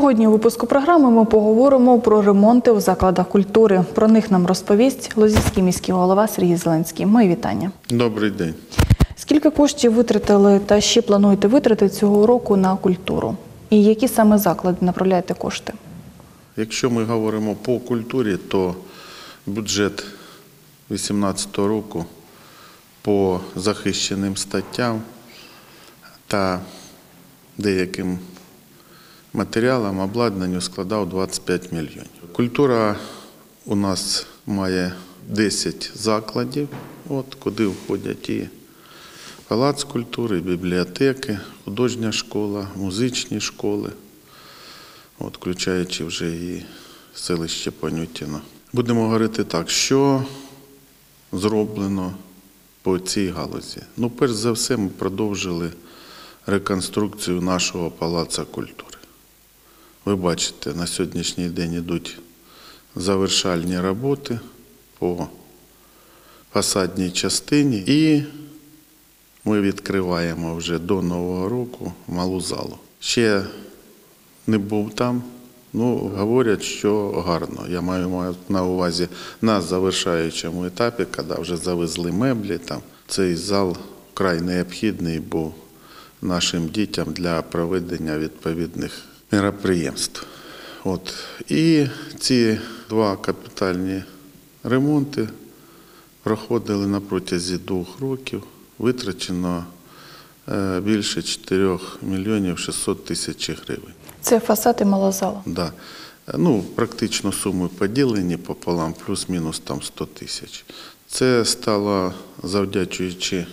Сьогодні у випуску програми ми поговоримо про ремонти у закладах культури. Про них нам розповість Лозівський міський голова Сергій Зеленський. Мої вітання. Добрий день. Скільки коштів витратили та ще плануєте витратити цього року на культуру? І які саме заклади направляєте кошти? Якщо ми говоримо по культурі, то бюджет 2018 року по захищеним статтям та деяким матеріалам обладнанню складав 25 мільйонів. Культура у нас має 10 закладів, от, куди входять і палац культури, і бібліотеки, художня школа, музичні школи от, включаючи вже і селище Панютіно. Будемо говорити так, що зроблено по цій галузі. Ну, перш за все, ми продовжили реконструкцію нашого палаца культури. Ви бачите, на сьогоднішній день йдуть завершальні роботи по фасадній частині і ми відкриваємо вже до Нового року малу залу. Ще не був там. Ну, говорять, що гарно. Я маю на увазі на завершаючому етапі, коли вже завезли меблі. Там цей зал вкрай необхідний був нашим дітям для проведення відповідних мероприємств. От. І ці два капітальні ремонти проходили на протязі двох років. Витрачено е, більше 4 мільйонів 600 тисяч гривень. Це фасад і мала зала. Да. Ну, практично суми поділені пополам, плюс-мінус там 100 тисяч. Це стало завдячуючи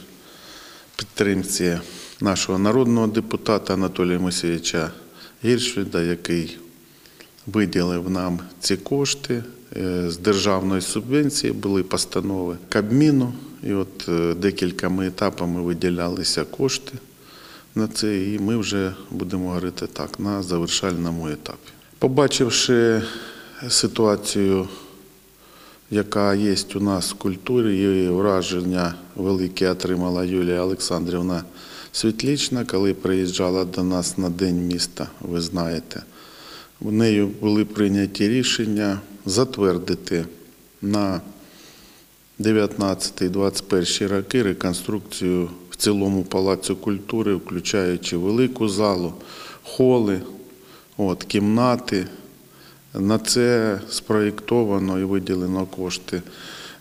підтримці нашого народного депутата Анатолія Мосійовича Гіршвіда, який виділив нам ці кошти Е, з державної субвенції, були постанови Кабміну, і от е, декількома етапами виділялися кошти на це, і ми вже будемо говорити так на завершальному етапі. Побачивши ситуацію, яка є у нас в культурі, і враження велике отримала Юлія Олександрівна Світлічна, коли приїжджала до нас на День міста, ви знаєте. В нею були прийняті рішення затвердити на 19-21 роки реконструкцію в цілому палацу культури, включаючи велику залу, холи, от, кімнати. На це спроєктовано і виділено кошти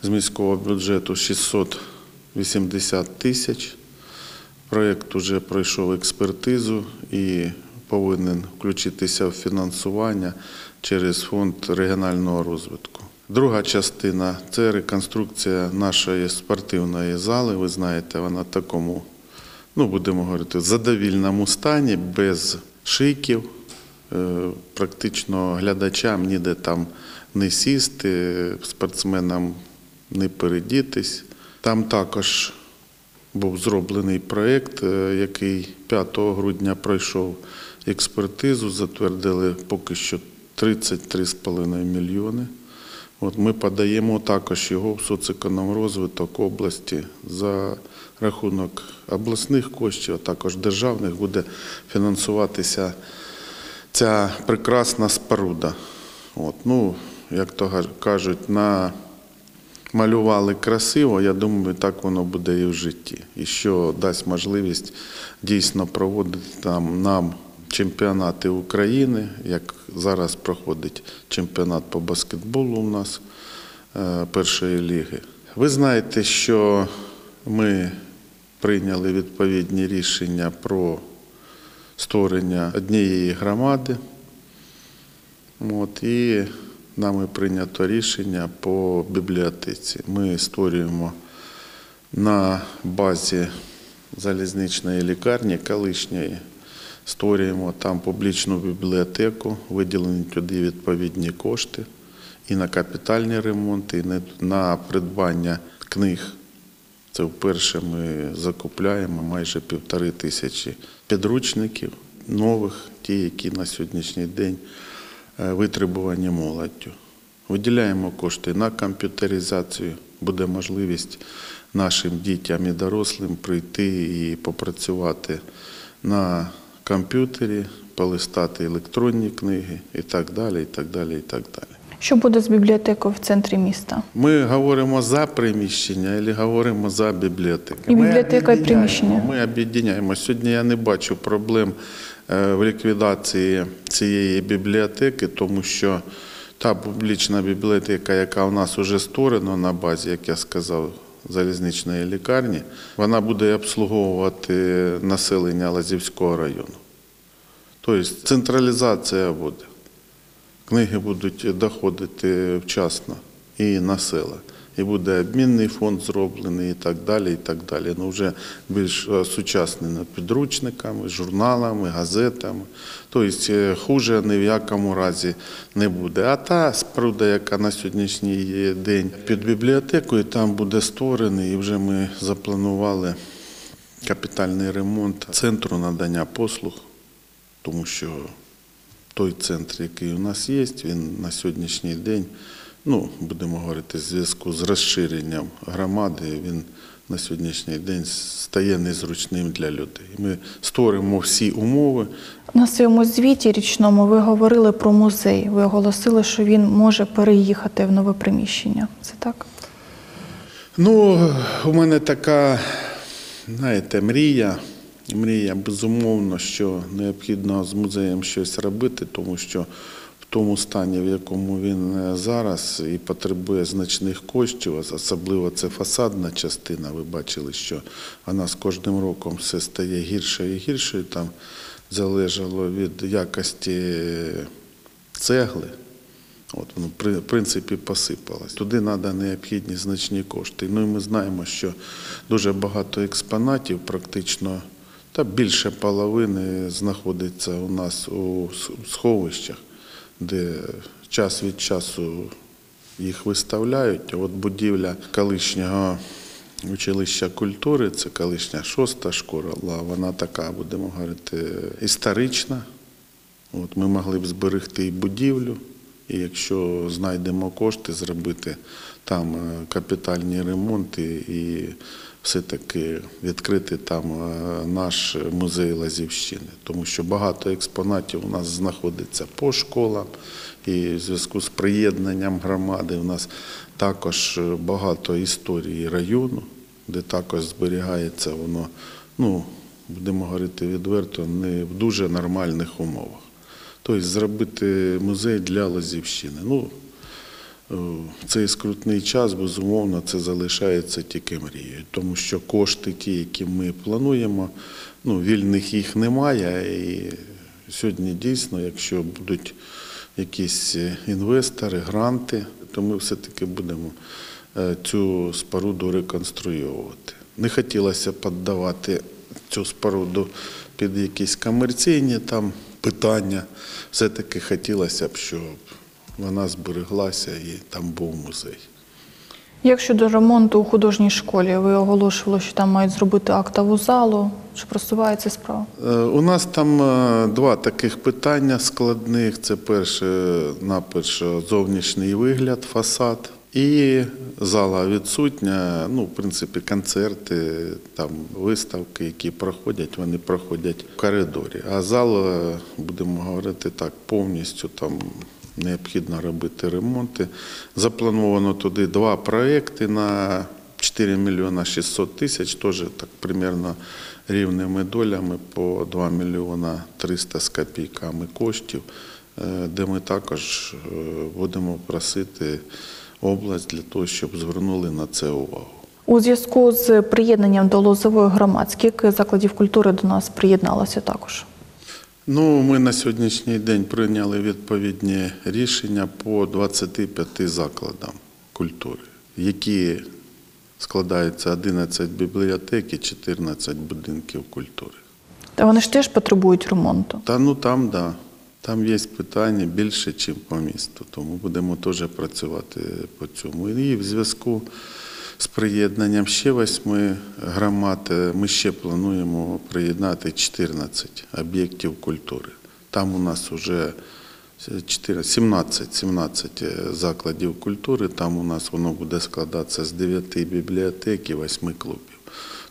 з міського бюджету 680 тисяч. Проєкт вже пройшов експертизу і повинен включитися в фінансування через фонд регіонального розвитку. Друга частина це реконструкція нашої спортивної зали. Ви знаєте, вона в такому, ну будемо говорити, задовільному стані, без шиків. Е, Практично глядачам ніде там не сісти, спортсменам не передітись. Там також був зроблений проєкт, е, який 5 грудня пройшов експертизу, затвердили поки що 33,5 мільйони. От ми подаємо також його в соцекономрозвиток області за рахунок обласних коштів, а також державних буде фінансуватися ця прекрасна споруда. От, ну, як то кажуть, на малювали красиво, я думаю, так воно буде і в житті. І що дасть можливість дійсно проводити там нам чемпіонати України, як зараз проходить чемпіонат по баскетболу у нас е, першої ліги. Ви знаєте, що ми прийняли відповідні рішення про створення однієї громади. От, і нами прийнято рішення по бібліотеці. Ми створюємо на базі залізничної лікарні колишньої, створюємо там публічну бібліотеку, виділені туди відповідні кошти і на капітальні ремонти, і на придбання книг. Це вперше ми закупляємо майже півтори тисячі підручників нових, ті, які на сьогоднішній день е, витребувані молоддю. Виділяємо кошти на комп'ютеризацію, буде можливість нашим дітям і дорослим прийти і попрацювати на комп'ютері, полистати електронні книги і так далі, і так далі, і так далі. Що буде з бібліотекою в центрі міста? Ми говоримо за приміщення або говоримо за бібліотеку. І бібліотека, і приміщення. Ми об'єднаємо. Сьогодні я не бачу проблем е, в ліквідації цієї бібліотеки, тому що та публічна бібліотека, яка у нас вже створена на базі, як я сказав, залізничної лікарні, вона буде обслуговувати населення Лазівського району. Тобто централізація буде. Книги будуть доходити вчасно і на села. І буде обмінний фонд зроблений і так далі. і так далі. Ну, вже більш е, сучасними підручниками, журналами, газетами. Тобто е, хуже ні в якому разі не буде. А та споруда, яка на сьогоднішній день під бібліотекою, там буде створений, і вже ми запланували капітальний ремонт центру надання послуг, тому що той центр, який у нас є, він на сьогоднішній день, ну, будемо говорити, в зв'язку з розширенням громади, він на сьогоднішній день стає незручним для людей. Ми створимо всі умови. На своєму звіті річному ви говорили про музей. Ви оголосили, що він може переїхати в нове приміщення. Це так? Ну, у мене така, знаєте, мрія. Мрія, безумовно, що необхідно з музеєм щось робити, тому що в тому стані, в якому він е, зараз, і потребує значних коштів, особливо це фасадна частина. Ви бачили, що вона з кожним роком все стає гірше і гірше. Там залежало від якості цегли. От воно при- принципі посипалось. Туди треба необхідні значні кошти. Ну і ми знаємо, що дуже багато експонатів, практично та більше половини знаходиться у нас у сховищах, де час від часу їх виставляють. От будівля колишнього училища культури, це колишня шоста школа, вона така, будемо говорити, історична. От ми могли б зберегти і будівлю, і якщо знайдемо кошти, зробити там е, капітальні ремонти і все-таки відкрити там е, наш музей Лазівщини, тому що багато експонатів у нас знаходиться по школам, і в зв'язку з приєднанням громади у нас також багато історії району, де також зберігається воно, ну, будемо говорити відверто, не в дуже нормальних умовах. Тобто зробити музей для Лазівщини. Ну, е, в цей скрутний час, безумовно, це залишається тільки мрією, тому що кошти, ті, які ми плануємо, ну, вільних їх немає. І сьогодні дійсно, якщо будуть якісь інвестори, гранти, то ми все-таки будемо е, цю споруду реконструювати. Не хотілося піддавати цю споруду під якісь комерційні там питання. Все-таки хотілося б, щоб вона збереглася і там був музей. Як щодо ремонту у художній школі, ви оголошували, що там мають зробити актову залу. Чи просувається справа? Е, У нас там е, два таких питання складних. Це перше, наперше, зовнішній вигляд, фасад. І зала відсутня. Ну, в принципі, концерти, там виставки, які проходять, вони проходять в коридорі. А зал, е, будемо говорити так, повністю там необхідно робити ремонти. Заплановано туди два проекти на 4 мільйона 600 тисяч, теж так примерно рівними долями по 2 мільйона 300 з копійками коштів, е, де ми також е, будемо просити область для того, щоб звернули на це увагу. У зв'язку з приєднанням до Лозової громад, скільки закладів культури до нас приєдналося також? Ну, ми на сьогоднішній день прийняли відповідні рішення по 25 закладам культури, які складаються 11 бібліотек і 14 будинків культури. Та вони ж теж потребують ремонту. Та ну там, да. Там є питання більше, ніж по місту, тому будемо теж працювати по цьому. І в зв'язку з приєднанням ще восьми громад е, ми ще плануємо приєднати 14 об'єктів культури. Там у нас вже 17, 17 закладів культури, там у нас воно буде складатися з 9 бібліотек і 8 клубів.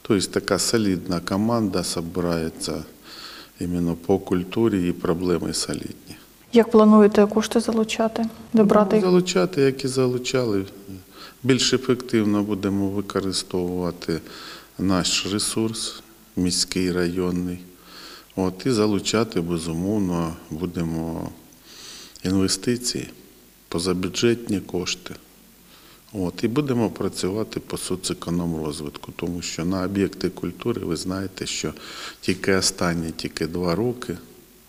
Тобто така солідна команда збирається іменно по культурі і проблеми солідні. Як плануєте кошти залучати? Добрати їх? Залучати, як і залучали. Більш ефективно будемо використовувати наш ресурс, міський, районний. От, і залучати, безумовно, будемо інвестиції, позабюджетні кошти. От, і будемо працювати по соцекономрозвитку, тому що на об'єкти культури ви знаєте, що тільки останні тільки два роки,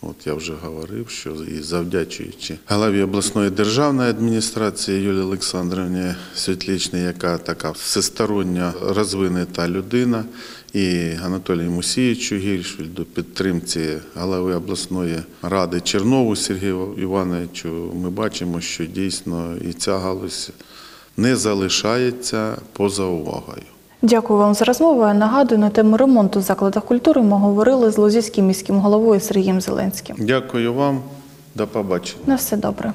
от я вже говорив, що і завдячуючи голові обласної державної адміністрації Юлії Олександрівні Світлічній, яка така всестороння розвинена людина, і Анатолію Мусійовичу Гіршвільду, підтримці голови обласної ради Чернову Сергію Івановичу, ми бачимо, що дійсно і ця галузь не залишається поза увагою. Дякую вам за розмову. Я нагадую, на тему ремонту в закладах культури ми говорили з Лозівським міським головою Сергієм Зеленським. Дякую вам, до побачення. На все добре.